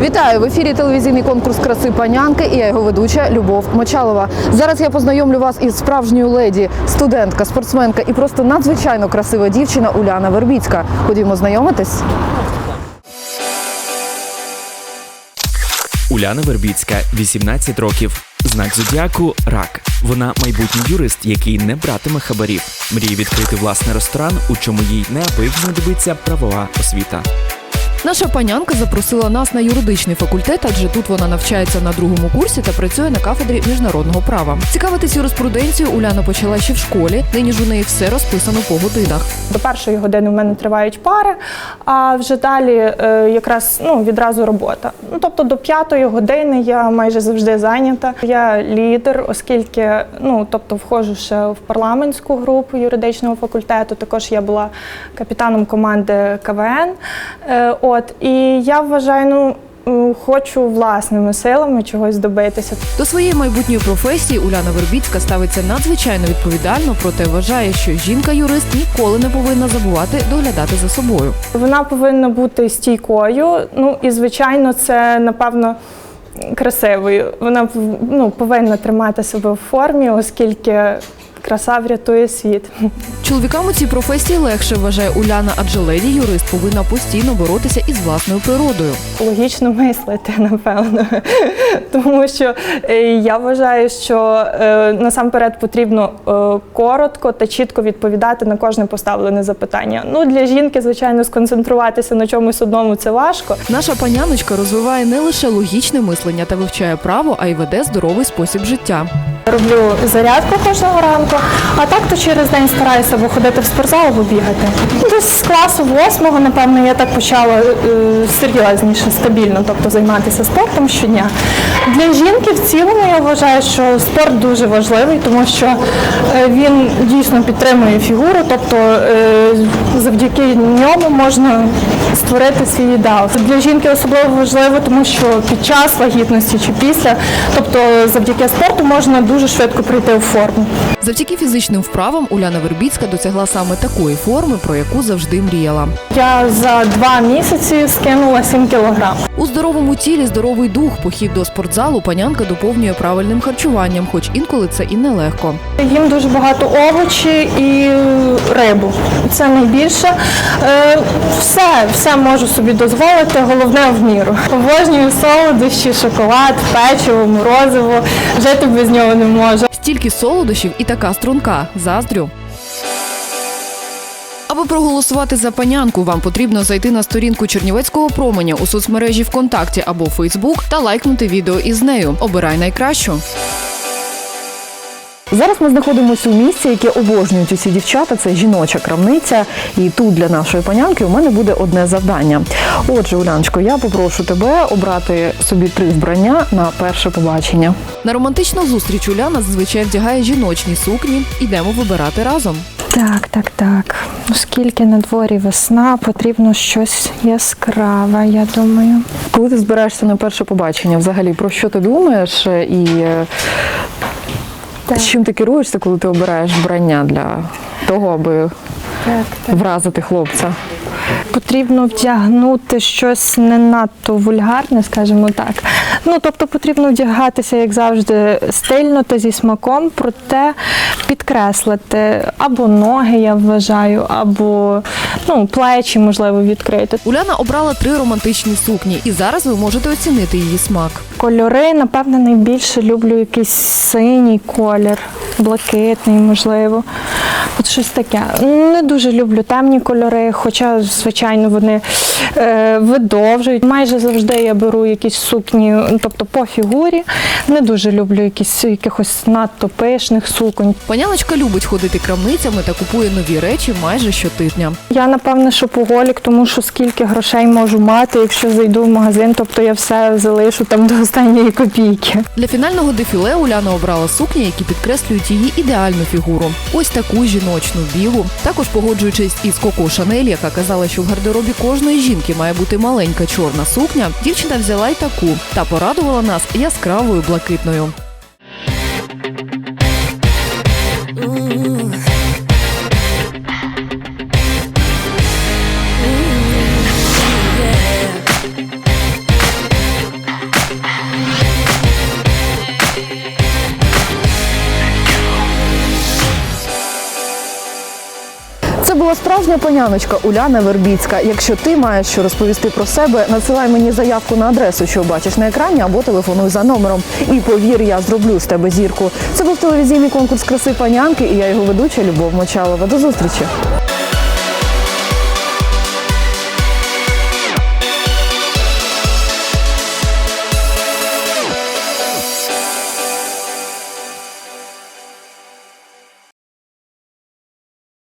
Вітаю в ефірі телевізійний конкурс краси панянки і я його ведуча Любов Мочалова. Зараз я познайомлю вас із справжньою леді, студентка, спортсменка і просто надзвичайно красива дівчина Уляна Вербіцька. Ходімо знайомитись. Уляна Вербіцька, 18 років. Знак зодіаку рак. Вона майбутній юрист, який не братиме хабарів. Мріє відкрити власний ресторан, у чому їй неабияк знадобиться правова освіта. Наша панянка запросила нас на юридичний факультет, адже тут вона навчається на другому курсі та працює на кафедрі міжнародного права. Цікавитись юриспруденцією Уляна почала ще в школі. Нині ж у неї все розписано по годинах. До першої години в мене тривають пари, а вже далі е, якраз ну, відразу робота. Ну, тобто до п'ятої години я майже завжди зайнята. Я лідер, оскільки ну, тобто, входжу ще в парламентську групу юридичного факультету. Також я була капітаном команди КВН. От, і я вважаю, ну, хочу власними силами чогось добитися. До своєї майбутньої професії Уляна Вербіцька ставиться надзвичайно відповідально, проте вважає, що жінка-юрист ніколи не повинна забувати доглядати за собою. Вона повинна бути стійкою. Ну і звичайно, це напевно красивою. Вона ну, повинна тримати себе в формі, оскільки краса врятує світ. Чоловікам у цій професії легше вважає Уляна, адже леді юрист повинна постійно боротися із власною природою. Логічно мислити, напевно. Тому що е, я вважаю, що е, насамперед потрібно е, коротко та чітко відповідати на кожне поставлене запитання. Ну для жінки, звичайно, сконцентруватися на чомусь одному це важко. Наша паняночка розвиває не лише логічне мислення та вивчає право, а й веде здоровий спосіб життя. Роблю зарядку кожного ранку, а так то через день стараюся або ходити в спортзал, або бігати. Десь з класу восьмого, напевно, я так почала е, серйозніше, стабільно, тобто займатися спортом щодня. Для жінки в цілому я вважаю, що спорт дуже важливий, тому що е, він дійсно підтримує фігуру, тобто е, завдяки ньому можна створити свій ідеал. Для жінки особливо важливо, тому що під час вагітності чи після, тобто завдяки спорту можна дуже швидко прийти у форму. Завдяки фізичним вправам Уляна Вербіцька досягла саме такої форми, про яку завжди мріяла. Я за два місяці скинула 7 кілограм. У здоровому тілі здоровий дух. Похід до спортзалу панянка доповнює правильним харчуванням, хоч інколи це і нелегко. Їм дуже багато овочі і рибу. Це найбільше. Е, Все, все можу собі дозволити, головне в міру. Обожнюю солодощі, шоколад, печиво, морозиво. Жити без нього не можу. Стільки солодощів і така струнка. Заздрю. Аби проголосувати за панянку, вам потрібно зайти на сторінку Чернівецького променя у соцмережі ВКонтакті або Фейсбук та лайкнути відео із нею. Обирай найкращу. Зараз ми знаходимося у місці, яке обожнюють усі дівчата. Це жіноча крамниця. І тут для нашої панянки у мене буде одне завдання. Отже, Уляночко, я попрошу тебе обрати собі три вбрання на перше побачення. На романтичну зустріч Уляна зазвичай вдягає жіночні сукні. Ідемо вибирати разом. Так, так, так. Оскільки на дворі весна, потрібно щось яскраве, я думаю. Коли ти збираєшся на перше побачення, взагалі про що ти думаєш і е, Так. чим ти керуєшся, коли ти обираєш вбрання для того, аби Так, так. вразити хлопця? Потрібно вдягнути щось не надто вульгарне, скажімо так. Ну тобто потрібно вдягатися, як завжди, стильно та зі смаком, проте підкреслити або ноги, я вважаю, або ну, плечі, можливо, відкрити. Уляна обрала три романтичні сукні, і зараз ви можете оцінити її смак. Кольори, напевне, найбільше люблю якийсь синій колір, блакитний, можливо. От щось таке. Не дуже люблю темні кольори, хоча, звичайно, вони е, видовжують. Майже завжди я беру якісь сукні, тобто по фігурі. Не дуже люблю якісь якихось надто пишних суконь. Паняночка любить ходити крамницями та купує нові речі майже щотижня. Я напевне шопоголік, тому що скільки грошей можу мати, якщо зайду в магазин, тобто я все залишу там до останньої копійки. Для фінального дефіле Уляна обрала сукні, які підкреслюють її ідеальну фігуру. Ось таку жіночну білу. Також погоджуючись із Коко Шанель, яка казала, що в гардеробі кожної жінки має бути маленька чорна сукня. Дівчина взяла й таку та порадувала нас яскравою блакитною. Була справжня паняночка Уляна Вербіцька. Якщо ти маєш що розповісти про себе, надсилай мені заявку на адресу, що бачиш на екрані, або телефонуй за номером. І повір, я зроблю з тебе зірку. Це був телевізійний конкурс краси панянки, і я його ведуча Любов Мочалова. До зустрічі.